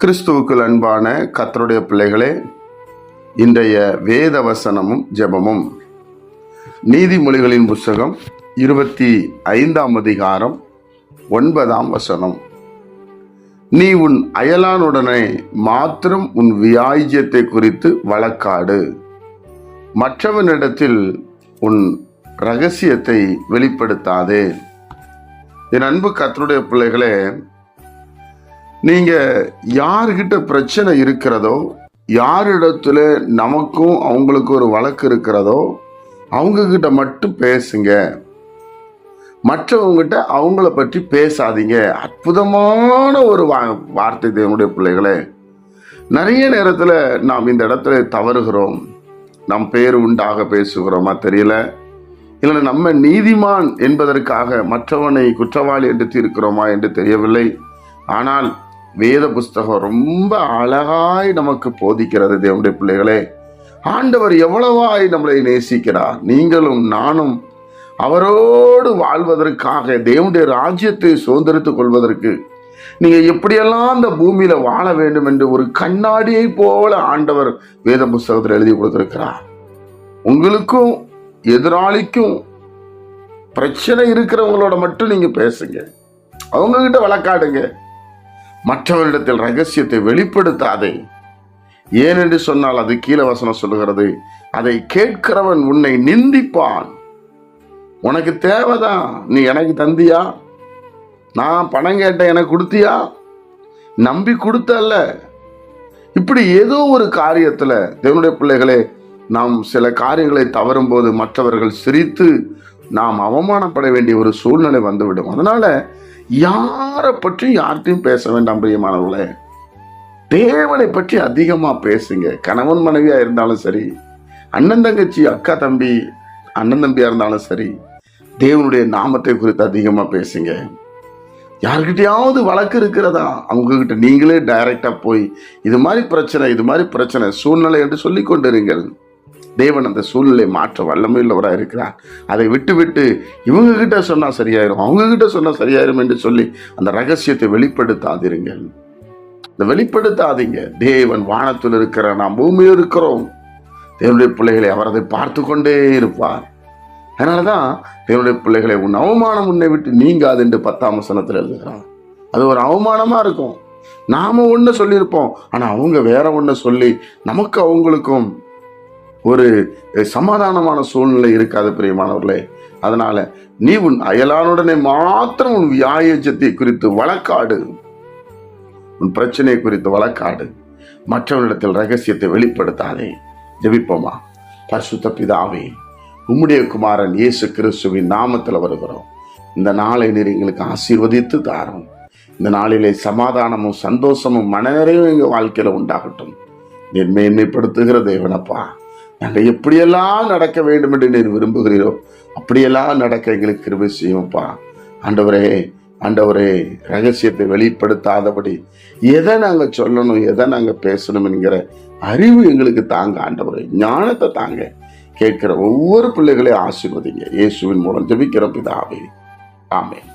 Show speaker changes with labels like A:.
A: கிறிஸ்துவுக்குள் அன்பான கத்தருடைய பிள்ளைகளே இன்றைய வேத வசனமும் ஜெபமும். நீதிமொழிகளின் புஸ்தகம் இருபத்தி ஐந்தாம் அதிகாரம் ஒன்பதாம் வசனம். நீ உன் அயலானுடனே மாத்திரம் உன் வியாஜ்யத்தை குறித்து வழக்காடு. மற்றவனிடத்தில் உன் ரகசியத்தை வெளிப்படுத்தாதே. என் அன்பு கத்தருடைய பிள்ளைகளே நீங்க யார்கிட்ட பிரச்சனை இருக்கிறதோ யாரிடத்துல நமக்கும் அவங்களுக்கு ஒரு வழக்கு இருக்கிறதோ அவங்க கிட்ட மட்டும் பேசுங்க. மற்றவங்ககிட்ட அவங்கள பற்றி பேசாதீங்க. அற்புதமான ஒரு வா- வார்த்தை தேவனுடைய பிள்ளைகளே. நிறைய நேரத்தில் நாம் இந்த இடத்துல தவறுகிறோம். நம் பேர் உண்டாக பேசுகிறோமா தெரியல. இல்லை நம்ம நீதிமான் என்பதற்காக மற்றவனை குற்றவாளி என்று தீர்க்கிறோமா என்று தெரியவில்லை. ஆனால் வேத புஸ்தகம் ரொம்ப அழகாய் நமக்கு போதிக்கிறது தேவனுடைய பிள்ளைகளே. ஆண்டவர் எவ்வளவாய் நம்மளை நேசிக்கிறார். நீங்களும் நானும் அவரோடு வாழ்வதற்காக தேவனுடைய ராஜ்யத்தை சுதந்திரித்துக் கொள்வதற்கு நீங்க எப்படியெல்லாம் அந்த பூமியில வாழ வேண்டும் என்று ஒரு கண்ணாடியை போல ஆண்டவர் வேத புஸ்தகத்தில் எழுதி கொடுத்திருக்கிறார். உங்களுக்கும் எதிராளிக்கும் பிரச்சனை இருக்கிறவங்களோட மட்டும் நீங்க பேசுங்க. அவங்க கிட்ட வழக்காடுங்க. மற்றவரிடத்தில் ரகசியத்தை வெளிப்படுத்தாதே. ஏனென்று சொன்னால் அது கீழ வசனம் சொல்லுகிறது அதை கேட்கிறவன் உன்னை நிந்திப்பான். உனக்கு தேவைதான் நீ எனக்கு தந்தியா? நான் பணம் கேட்டேன் எனக்கு கொடுத்தியா? நம்பி கொடுத்தல்ல. இப்படி ஏதோ ஒரு காரியத்துல தேவனுடைய பிள்ளைகளே நாம் சில காரியங்களை தவறும் போது மற்றவர்கள் சிரித்து நாம் அவமானப்பட வேண்டிய ஒரு சூழ்நிலை வந்துவிடும். அதனால யாரை பற்றியும் யார்கிட்டையும் பேச வேண்டாம் பிரியமானவர்களே. தேவனை பற்றி அதிகமாக பேசுங்க. கணவன் மனைவியாக இருந்தாலும் சரி அண்ணன் தங்கச்சி அக்கா தம்பி அண்ணன் தம்பியாக இருந்தாலும் சரி தேவனுடைய நாமத்தை குறித்து அதிகமாக பேசுங்க. யார்கிட்டயாவது வழக்கு இருக்கிறதா? அவங்கக்கிட்ட நீங்களே டைரக்டா போய் இது மாதிரி பிரச்சனை இது மாதிரி பிரச்சனை சூழ்நிலை என்று சொல்லிக் கொண்டிருங்கள். தேவன் அந்த சூழ்நிலையை மாற்ற வல்லமையுள்ளவராக இருக்கிறார். அதை விட்டு விட்டு இவங்க கிட்ட சரியாயிரும் அவங்க கிட்ட சரியாயிரும் என்று சொல்லி அந்த ரகசியத்தை வெளிப்படுத்தாதிருங்கள். இந்த வெளிப்படுத்தாதீங்க. தேவன் வானத்தில் இருக்கிற நாம் பூமியில் இருக்கிறோம். தேவனுடைய பிள்ளைகளை அவர் அதை பார்த்து கொண்டே இருப்பார். அதனாலதான் தேவனுடைய பிள்ளைகளை உன் அவமானம் உன்னை விட்டு நீங்காது என்று பத்தாம் வசனத்தில் எழுதுகிறான் அது ஒரு அவமானமாக இருக்கும். நாம ஒன்று சொல்லியிருப்போம் ஆனால் அவங்க வேற ஒன்று சொல்லி நமக்கு அவங்களுக்கும் ஒரு சமாதானமான சூழ்நிலை இருக்காது பிரியமானவர்களே. அதனால நீ உன் அயலானுடனே மாத்திரம் உன் வியாயஜத்தை குறித்து வழக்காடு. உன் பிரச்சனை குறித்து வழக்காடு. மற்றவனிடத்தில் ரகசியத்தை வெளிப்படுத்தாதே. ஜெபிப்போமா? பரிசுத்த பிதாவே உம்முடைய குமாரன் இயேசு கிறிஸ்துவின் நாமத்தில் வருகிறோம். இந்த நாளை நீர் எங்களுக்கு ஆசீர்வதித்து தாரும். இந்த நாளிலே சமாதானமும் சந்தோஷமும் மனநிறைவும் எங்கள் வாழ்க்கையில் உண்டாகட்டும். நீர் மேன்மைப்படுத்துகிற தேவனப்பா. நாங்கள் எப்படியெல்லாம் நடக்க வேண்டும் என்று நீர் விரும்புகிறீரோ அப்படியெல்லாம் நடக்க எங்களுக்கு கிருபை செய்யும்ப்பா ஆண்டவரே ஆண்டவரே ரகசியத்தை வெளிப்படுத்தாதபடி எதை நாங்கள் சொல்லணும் எதை நாங்கள் பேசணும் என்கிற அறிவு எங்களுக்கு தாங்க ஆண்டவரே. ஞானத்தை தாங்க கேட்கிற ஒவ்வொரு பிள்ளைகளையும் ஆசிர்வதிங்க. இயேசுவின் மூலம் ஜபிக்கிற பிதாவே. ஆமென்.